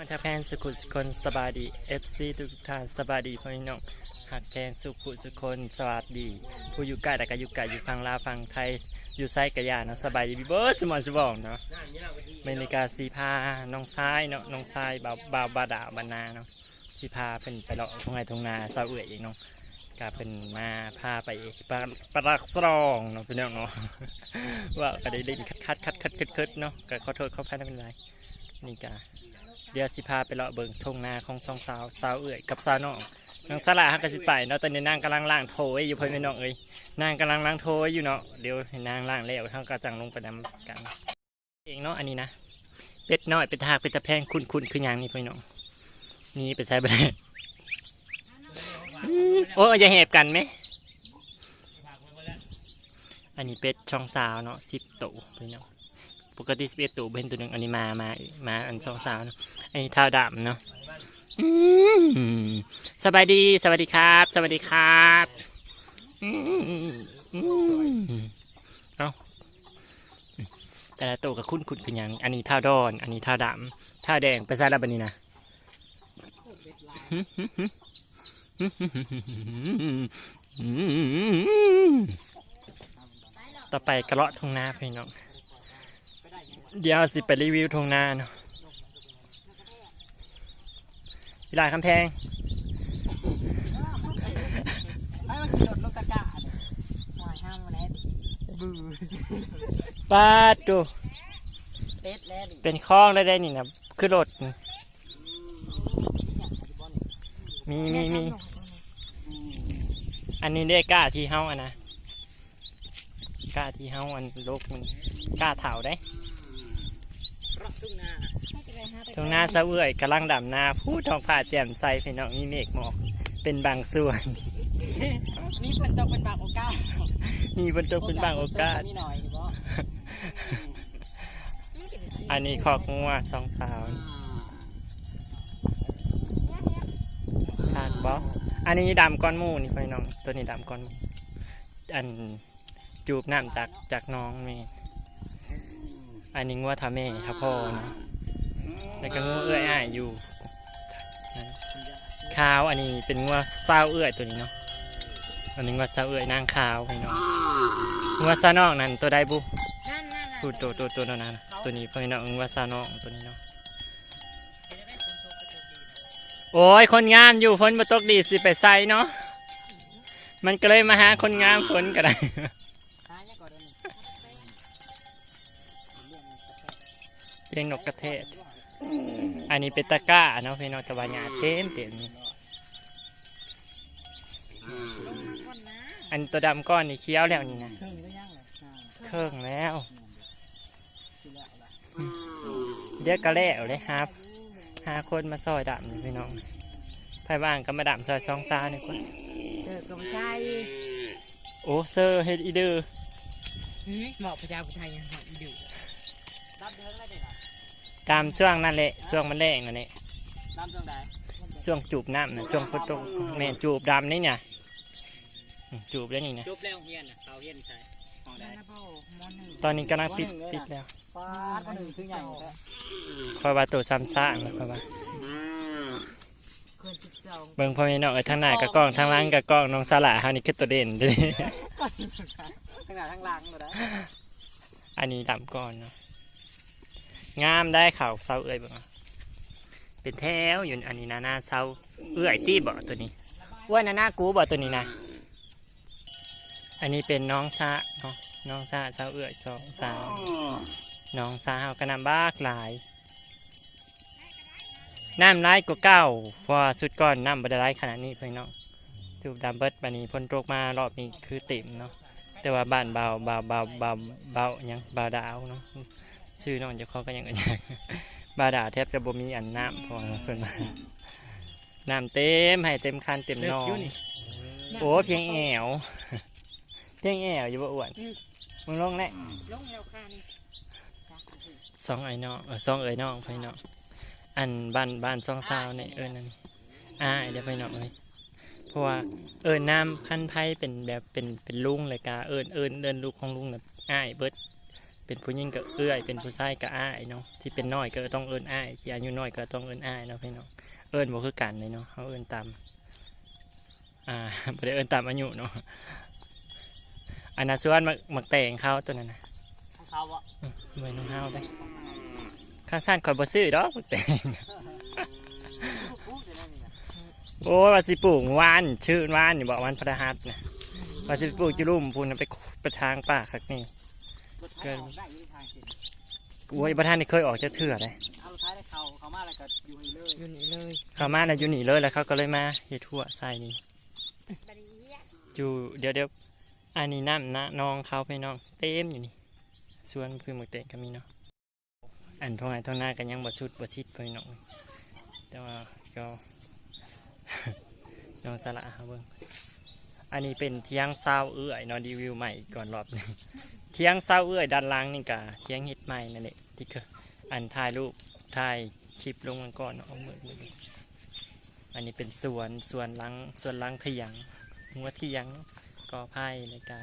น้องทัพแพนสุขุสุคนสบายดีเอฟซีทุกท่านสบายดีพ่อพี่น้องหักแพนสุขุสุคนสวัสดี ผู้อยู่ใกล้แต่ก็อยู่ไกลอยู่ฟังลาฟังไทยอยู่ไซกะยาเนาะสบายดีพี่เบิร์ดสมอนสมองเนาะเมนิกาสีพาน้องซ้ายเนาะน้องซ้ายบาบาบาดาบานาเนาะสีพาเป็นไปเลาะทงไงทงนาสาวเอื่อยเองเนาะกาเป็นมาพาไปปะปะรักสรองเนาะพี่น้องเนาะว่าก็ได้เล่นคัดคัดคัดคัดคัดคัดเนาะก็ขอโทษเขาแพายไม่เป็นไรนี่กา เดี๋ยวสิพาไปเลาะเบิ่งทงนาของสองสาวสาวเอื่อยกับสาวน้องนางสลาฮักกสิไปเนาะตอนนี้นางกำลังล้างโถยอยู่เพื่อนน้องเอ้ยนางกำลังล้างโถยอยู่เนาะเดี๋ยวให้นางล้างแล้วทางกระจังลงไปน้ำกันเองเนาะอันนี้นะเป็ดน้อยเป็ดทากเป็ดตะแพงคุณคุณคืออย่างนี้พี่นน้องนี่ไปใช้ไปเลยโอ้ยอย่าแหบกันไหมอันนี้เป็ดช่องสาวเนาะสิบตัวพี่นน้อง ปกติสิบเอ็ดตัวเป็นตัวหนึ่งอันนี้มามามาอันช่องสาวเนาะไอ้เท้าดำเนาะสบายดีสวัสดีครับ สวัสดีครับเอาแต่ละตัวกับคุณคุณคือยังอันนี้เท้าดอน อันนี้เท้าดำเท้าแดงไปซะแล้วบันนี้นะต่อไปกระเลาะทงนาพี่น้อง เดี๋ยวสิไปรีวิวทงนาเนาะวิลาคำแพงไอ้มันขี่รถลงตะกร้าเนี่ยหอยห้ามแล้วบือปาดดูเป็ดแล้วดิเป็นคลองได้ได้นี่นะคือรถมีมีมีอันนี้ได้กล้าที่เฮาอันนะกล้าที่เฮาอันลกมันกล้าเถาได้ ตรงหน้าเสะเอื่อยกำลังดำนาผู้ทองผ่าแจ่มใสพี่น้องมีเมฆหมอกเป็นบางส่วน มีฝนตกเป็นบางโอกาสมีบนตกเป็นบางโอกาส มีหน่อยเฉพาะอันนี้คอกงัวสองสาวทานบออันนี้ดำก้อนหมูนี่พี่น้อง ตัวนี้ดำก้อนหมูอันจูบน้ำจากจากน้องเมย์อันนี้งัวทาเม่ครับพ่อเนาะ แล้วก็งัวเอื้อยอ้ายอยู่ขาวอันนี้เป็นงัวเศร้าวเอื้อยตัวนี้เนาะอันนี้งัวเศร้าวเอื้อยนางขาวพี่น้องงัวซานอกนั่นตัวใดบุนั่นนั่นตัวตัวตัวตัวนั้นนะตัวนี้พี่น้องงัวซานอกตัวนี้เนาะโอ้ยคนงามอยู่ฝนมาตกดีสิไปใส่เนาะมันก็เลยมาหาคนงามฝนก็ได้หาเนี่ยก่อนเดี๋ยวนี้เลี้ยงนกกระเทศ อันนี้เป็นตะกร้าเนาะพี่น้องตะวันหยาเต็มเต็มนี่อันตัวดำก้อนนี่เคี้ยวแล้วนี่นะครึ่งก็ยังเลยอ่าเครื่องแล้วสิแล้วล่ะเดี๋ยวก็แล้วเลยครับหาคนมาซอยดำนี่พี่น้องไพ่บ้างก็มาดำซอยซองซาหนึ่งคนเจอกับชายโอ้เซอร์เฮดอีเดอร์บอกพระเจ้าพุทธายยังหอยดื้อรับเดือนอะไรเด็กอะ ตามช่วงนั่นแหละช่วงมันแรงนั่นแหละรับช่วงใดช่วงจูบน้ำนะช่วงฝนตกแม่นจูบดำนี่เนี่ยอืมจูบแล้วนี่นะจบแล้วเฮียนน่ะเขาเฮียนใช่ของใดตอนนี้กำลังปิดปิดแล้วป้าดคนหนึ่งคือใหญ่แล้วคอยว่าตัวซ้ำซ่างนะคอยว่าเกินสิบสองเบิ่งพ่อแม่น้องเอ้ยทางหน้ากับกล้องทางหล่างกับกล้องน้องสละเฮานี่คือตัวเด่นเด้อก็สิบสองทั้งหน้าทั้งหลังเลยนะอันนี้ดำก่อนเนาะ งามได้ข่าวเซาเอ้ยเบ่งอเป็นแถวอยู่อันนี้นะหน้าเซาเอื้อยตี้บ่ตัวนี้อว่านหน้ากูบ่ตัวนี้นะ อันนี้เป็นน้องซะเนาะน้องซะเซาเอื้อยสองสาวน้องสาวกระนำบ้ากหลายน้ำร้ายกว่าเก้าพราะว่าสุดก่อนน้ำบดร้ายขนาดนี้เพื่อนน้องจูบดำเบิดบันนี้พ้นโรคมารอบนี้คือเต็มเนาะแต่ว่าบ้านเบาเบาเบาเบาเบายังเบาดาวเนาะ ชื่อน้องเจะเขาก็ยังอย่างบาดาแทบจะบ่มีอันน้ำพอเพิ่นมาน้ำเต็มให้เต็มคันเต็มนองโอ้เพียงแอวเพียงแอวอยู่บ่อ้วนมึงลงแน่ลงแล้วค่ะนี่สองไอ้น้องเออสองเอ้ยน้องพี่น้องอันบ้านบ้านสองสาวเนี่ยเอิญนั่นอ่าเดี๋ยวพี่น้องเลยเพราะว่าเอิญน้ำขั้นไพ่เป็นแบบเป็นเป็นลุงเลยกาเอิญเอิญเดินลูกของลุงแบบอ้ายเบิด เป็นผู้หญิงก็เอื้อย เป็นผู้ชายก็อ้ายเนาะ ที่เป็นน้อยก็ต้องเอิ้นอ้าย ที่อายุน้อยก็ต้องเอิ้นอ้ายเนาะพี่น้อง เอิ้นบ่คือกันเลยเนาะเขาเอิ้นตาม อ่าบ่ได้เอิ้นตามอายุเนาะอันนั้นส่วนมักมักแต่งเขาตัวนั้นนะของเขาอะไว้น้องเฮาไปข้างสั้นข่อยบ่ซื้อดอกมักแต่งพูดจะได้นี่นะโอ้ยว่าสิปลูกวาน ชื่อวานอยู่บอกวันพระหัสนะว่าสิปลูกจุลุ่มพูนนะไปไปทางป่าคักนี่รถไถออกได้อยี่ทางสิโอ้ยประธานนี่เคยออกจะเถื่อเลยเอารถไถได้เขาเขามาแล้วก็อยู่นี่เลยอยู่นี่เลยเขามาในะอยู่นี่เลยแล้วเขาก็เลยมาเฮ็ดทั่วใส่นี่อยู่เดี๋ยวเดี๋ยวอันนี้น้ำนะน้องเขาไปน้องเต็มอยู่นี่ส่วนพื้นหมึกเตะก็มีเนาะอันทงไหนทงหน้ากันยังบ่ชุดบ่ชิดไปน้องแต่ว่าก็น้องสละครับเบิ่งอันนี้เป็นเที่ยงเศร้าเอื้อยเนอนรีวิวใหม่ก่อนรอบหนึง เทียงเศร้าเอื้อยด้านล่างนี่กะเทียงเฮ็ดใหม่นั่นแหละที่เคยอันถ่ายรูปถ่ายคลิปลงมันก่อนเนาะเอามือมืออันนี้เป็นสวนสวนหลังสวนหลังเถียงหัวเถียงกอไผ่ในกา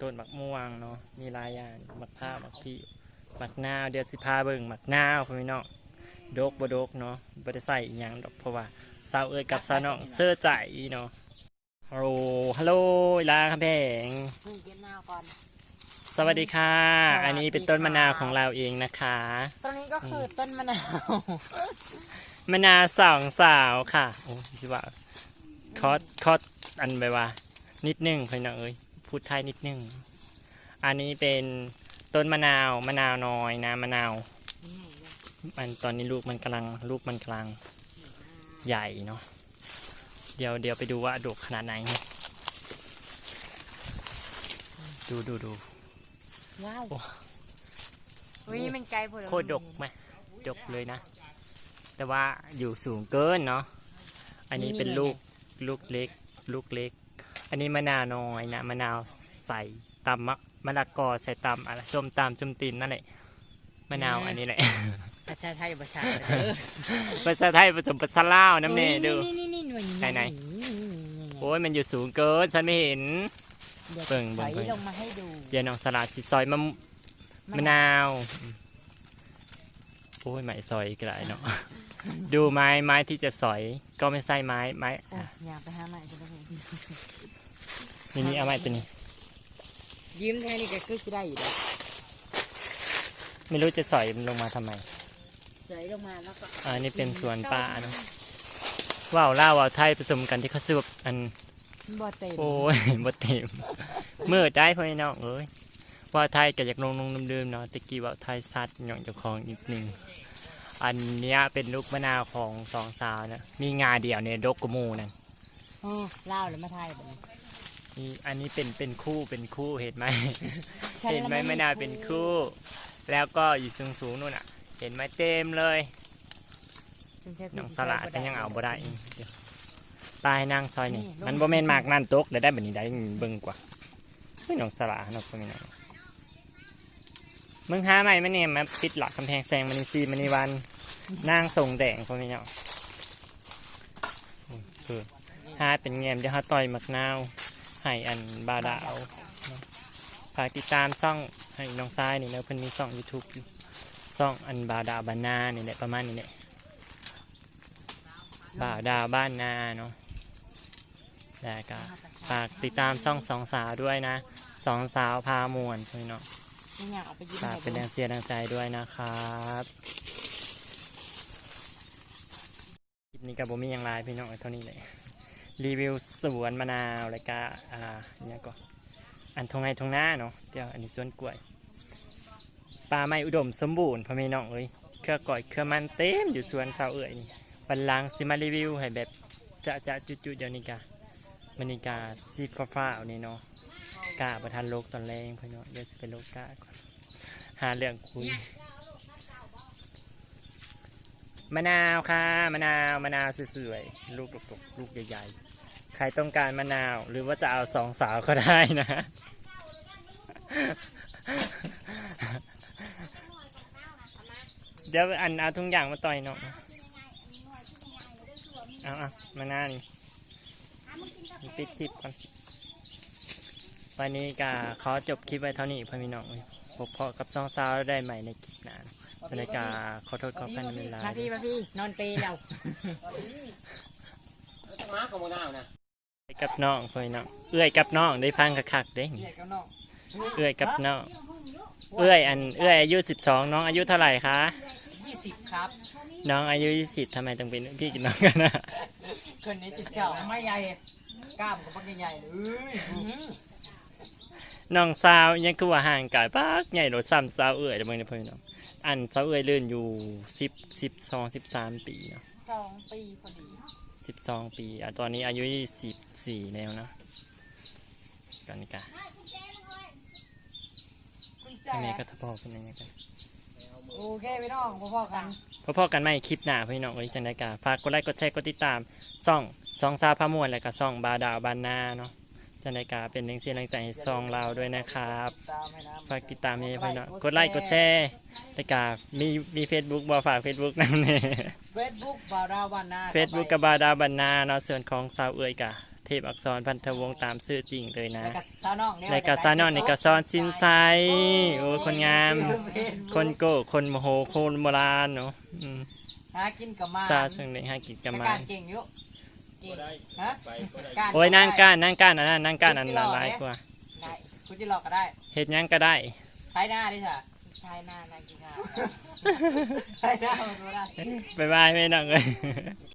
ต้นมักม่วงเนาะมีลายอย่างมักผ้ามักพี่มักนาวเดี๋ยวสิพาเบิ่งมักนาวพี่น้องดกบ่ดกเนาะบ่ได้ใส่อิหยังดอกเพราะว่าสาวเอ้ยกับสาวน้องเสื้อใจเนาะ ฮัลโหลฮัลโหลลาคำแพงนี่เก็บหน้าก่อน สวัสดีค่ะ สวัสดีค่ะ อันนี้เป็นต้นมะนาวของเราเองนะคะต้นนี้ก็คือต้นมะนาวมะนาวสองสาวค่ะ โอ้ชิว่าคอสคอสอันไปว่า นิดนึงพี่น้องเอ้ยพูดไทยนิดนึง อันนี้เป็นต้นมะนาวมะนาวน้อยนะมะนาว มันตอนนี้ลูกมันกำลังลูกมันกำลังใหญ่เนาะ เดี๋ยวเดี๋ยวไปดูว่าดกขนาดไหน ดูดูดูว้าวโอ้อุ้ยมันไกลพอโคตรดกไหมดกเลยนะ แต่ว่าอยู่สูงเกินเนาะอันนี้เป็นลูกลูกเล็ก ลูกเล็ก อันนี้มะนาวน้อยนะมะนาวใส่ตำมะมะละกอใส่ตำอะไรส้มตำจุ่มตีนนั่นแหละมะนาวอันนี้แหละ ภาษาไทยภาษาภาษาไทยผสมภาษาลาวน้ำเนยดูนี่นี่นี่หน่วยไหนไหน โอ้ยมันอยู่สูงเกินฉันไม่เห็น เบิ่งเบิ่ใส่งเบิ่ง ลงมาให้ดูเดี๋ยวน้องสลัดสิซอยมะมมะนาวโอ้ยไม้ซอยอีกหลายเนาะดูไม้ไม้ที่จะสอย ก็ไม่ใช่ไม้ไม้โอ้อะอยากไปหาใหม่จะได้นี่นี่เอาไม้ตัวนี้ ยืมแค่นี้ก็คือจะได้อยู่แล้วไม่รู้จะสอยมันลงมาทำไม ใส่ลงมาแล้วก็อ่านี่เป็นสวนป่าเนาะว่าวล่าวว่าวไทยผสมกันที่เขาซื้อแบบอัน บ่เต็มโอ้ย บ่เต็มมืดได้พ่อพี่น้องเอ้ยว่าวไทยก็อยากลงลงดื่มๆเนาะตะกี้ว่าวไทยซัดหย่องเจ้าของนิดนึงอันเนี้ยเป็นลูกมะนาวของสองสาวนะมีงาเดียวเนี่ยดกกว่าหมูนั่นอ๋อเล่าแล้วมาไทยแบบนี้นี่อันนี้เป็นเป็นคู่เป็นคู่เห็นไหม ฉัเห็นไหมแล้วมะนาวเป็นคู่ แล้วก็อยู่สูงสูงๆนู่นอะ เห็นไหมเต็มเลยฉัแค่น้องสลัดก็ยังเอาบ่ได้อีกเดี๋ยวตายนางซอยนี่นี่มันบ่แม่นมากนั่นตกเดี๋ยวได้แบบนี้ได้เบิ่งกว่าเฮ้ยน้องสลัดเนาะพ่อแม่น้องมึงหาใหม่มาเนี่ยมาปิดหลักกำแพงแซงมันนี่ซีมันนี่วันนางส่งแดงพ่อแม่น้องอืมคือหาเป็นเงียมเดี๋ยวหาต่อยมักนาวให้อันบาดาวเนาะฝากติดตามช่องให้น้องซ้ายนี่เนาะเพิ่นมีช่อง YouTube อยู่ ช่องอันบาดาวบานานี่แหละประมาณนี้แหละบ่าวดาวบ้านนาเนาะแล้วก็ฝากติดตามช่องสองสาวด้วยนะสองสาวพามวนพี่เนาะไม่อยากเอาไปยืมฝากเป็นแรงเชียร์แรงใจด้วยนะครับคลิปนี้กับผมมีอย่างไรพี่น้องเอาเท่านี้เลยรีวิวสวนมะนาวแล้วก็อ่าเนี่ยก็อันทงไงทงหน้าเนาะเดี๋ยวอันนี้สวนกล้วย ป่าไม้อุดมสมบูรณ์พ่อแม่น้องเอ้ยเครือก่อยเครือมันเต็มอยู่สวนเขาเอ้ยนี่วันหลังสิมารีวิวให้แบบจะจะจุจุๆเดี๋ยวนี้กะมันนี่กาซีฟ้าฟ้าๆเอานี่เนาะกาประทานโลกตอนแรงพ่อเนาะเดี๋ยวสิไปโลกกาก่อนหาเรื่องคุยมะนาวค่ะมะนาวมะนาวสวยๆลูกดกๆลูกใหญ่ๆใครต้องการมะนาว หรือว่าจะเอาสองสาวก็ได้นะ เดี๋ยวอันเอาทุกอย่างมาต่อยเนาะเอาเอามาหน้านี่ปิดทิปก่อนวันนี้ก็ขอจบคลิปไว้เท่านี้พ่อพี่น้องพบพอกับซองซาวได้ใหม่ในคลิปหน้าจะในกาขอโทษขออภัยในเวลามาพี่มาพี่นอนเปรย์เราม้าของมะนาวนะเอื้อยกับน้องพ่อพี่น้องเอื้อยกับน้องได้ฟังคักๆเด้เรียกกับน้องเอื้อยกับน้องเอื้อยอันเอื้อยอายุ12น้องอายุเท่าไหร่คะ ยี่สิบครับ น้องอายุ20ทำไมต้องเป็นพี่กับน้องกันนะคนนี้จิตเจ้าไม่ใหญ่กล้ามกับปักใหญ่ๆเลยน้องสาวยังคือว่าห่างกันปักใหญ่โดดซ้ำสาวเอื้อยเดี๋ยวเบิ่งเด้อพ่อพี่น้องอันสาวเอื้อยเลื่อนอยู่10 12 13ปีเนาะสองปีพอดี12ปีอะตอนนี้อายุ24แล้วเนาะกันนี่กะคุณแจอันนี้ก็ทพอกันยังไงกัน โอเคพี่น้องพ่อๆกัน พอๆกันไม่คลิปหน้าพี่น้องเอ้ยจังได้กะฝากกดไลค์กดแชร์กดติดตามซ่องซองซาพามวนและก็ซ่องบาดาวบานนาเนาะจังได้กะเป็นแรงเสียงแรงใจให้ซองเราด้วยนะครับตามให้นะฝากติดตามให้พี่น้องกดไลค์กดแชร์และกะมีมีเฟซบุ๊กบ่ฝากเฟซบุ๊กนั่นนี่เฟซบุ๊กบาราวันนา เฟซบุ๊กกับบาดาวบานนาเนาะส่วนของสาวเอ้ยกะ เทพอักษรพันธวงศ์ตามชื่อจริงเลยนะแล้วก็ซาวน้องเนี่ยในกะซานอนในกะซอนซินไซโอ้ยคนงาม คนโก้คนโมโหคนโบราณเนาะอืมหากินกับมาซาซึ่งในห้ากิจกรรมแต่มาการเก่งอยู่เก่งฮะการโอ้ยนั่งก้านนั่งก้านอันนั้นนั่งก้านอันนั้นหลายกว่าได้คุณจะหลอกก็ได้เฮ็ดหยังก็ได้ใช้หน้าดิค่ะใช้หน้านั่งกินข้าวใช้หน้ามาดูได้ บ๊ายบายไม่นังเลย